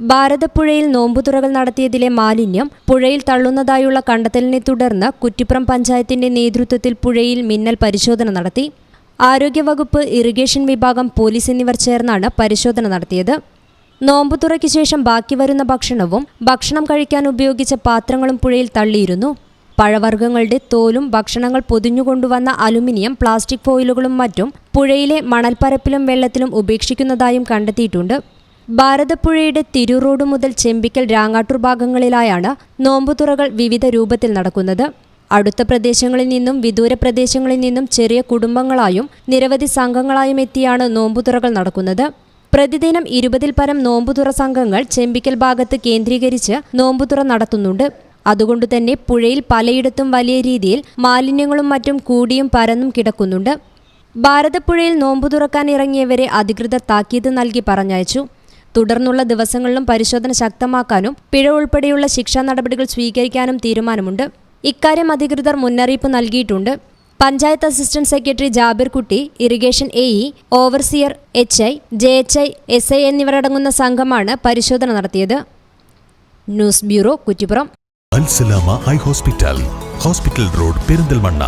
ഭാരതപ്പുഴയിൽ നോമ്പുതുറകൾ നടത്തിയതിലെ മാലിന്യം പുഴയിൽ തള്ളുന്നതായുള്ള കണ്ടെത്തലിനെ തുടർന്ന് കുറ്റിപ്പുറം പഞ്ചായത്തിന്റെ നേതൃത്വത്തിൽ പുഴയിൽ മിന്നൽ പരിശോധന നടത്തി. ആരോഗ്യവകുപ്പ് ഇറിഗേഷൻ വിഭാഗം പോലീസ് എന്നിവർ ചേർന്നാണ് പരിശോധന നടത്തിയത്. നോമ്പുതുറയ്ക്ക് ശേഷം ബാക്കി വരുന്ന ഭക്ഷണവും ഭക്ഷണം കഴിക്കാൻ ഉപയോഗിച്ച പാത്രങ്ങളും പുഴയിൽ തള്ളിയിരുന്നു. പഴവർഗങ്ങളുടെ തോലും ഭക്ഷണങ്ങൾ പൊതിഞ്ഞുകൊണ്ടുവന്ന അലുമിനിയം പ്ലാസ്റ്റിക് ഫോയിലുകളും മറ്റും പുഴയിലെ മണൽപ്പരപ്പിലും വെള്ളത്തിലും ഉപേക്ഷിക്കുന്നതായും കണ്ടെത്തിയിട്ടുണ്ട്. ഭാരതപ്പുഴയുടെ തിരുറോഡ് മുതൽ ചെമ്പിക്കൽ രാങ്ങാട്ടൂർ ഭാഗങ്ങളിലായാണ് നോമ്പുതുറകൾ വിവിധ രൂപത്തിൽ നടക്കുന്നത്. അടുത്ത പ്രദേശങ്ങളിൽ നിന്നും വിദൂര പ്രദേശങ്ങളിൽ നിന്നും ചെറിയ കുടുംബങ്ങളായും നിരവധി സംഘങ്ങളായും എത്തിയാണ് നോമ്പുതുറകൾ നടക്കുന്നത്. പ്രതിദിനം ഇരുപതിൽ പരം നോമ്പുതുറ സംഘങ്ങൾ ചെമ്പിക്കൽ ഭാഗത്ത് കേന്ദ്രീകരിച്ച് നോമ്പുതുറ നടത്തുന്നുണ്ട്. അതുകൊണ്ടുതന്നെ പുഴയിൽ പലയിടത്തും വലിയ രീതിയിൽ മാലിന്യങ്ങളും മറ്റും കൂടിയും പരന്നും കിടക്കുന്നുണ്ട്. ഭാരതപ്പുഴയിൽ നോമ്പു തുറക്കാൻ ഇറങ്ങിയവരെ അധികൃതർ താക്കീത് നൽകി പറഞ്ഞയച്ചു. തുടർന്നുള്ള ദിവസങ്ങളിലും പരിശോധന ശക്തമാക്കാനും പിഴ ഉൾപ്പെടെയുള്ള ശിക്ഷാ നടപടികൾ സ്വീകരിക്കാനും തീരുമാനമുണ്ട്. ഇക്കാര്യം അധികൃതർ മുന്നറിയിപ്പ് നൽകിയിട്ടുണ്ട്. Panchayat assistant secretary Jabir Kutty irrigation A E overseer H I J H I S I എന്നിവരടങ്ങുന്ന സംഘമാണ് പരിശോധന നടത്തിയത്. News bureau Kuttippuram. Eye hospital hospital road Perinthalmanna.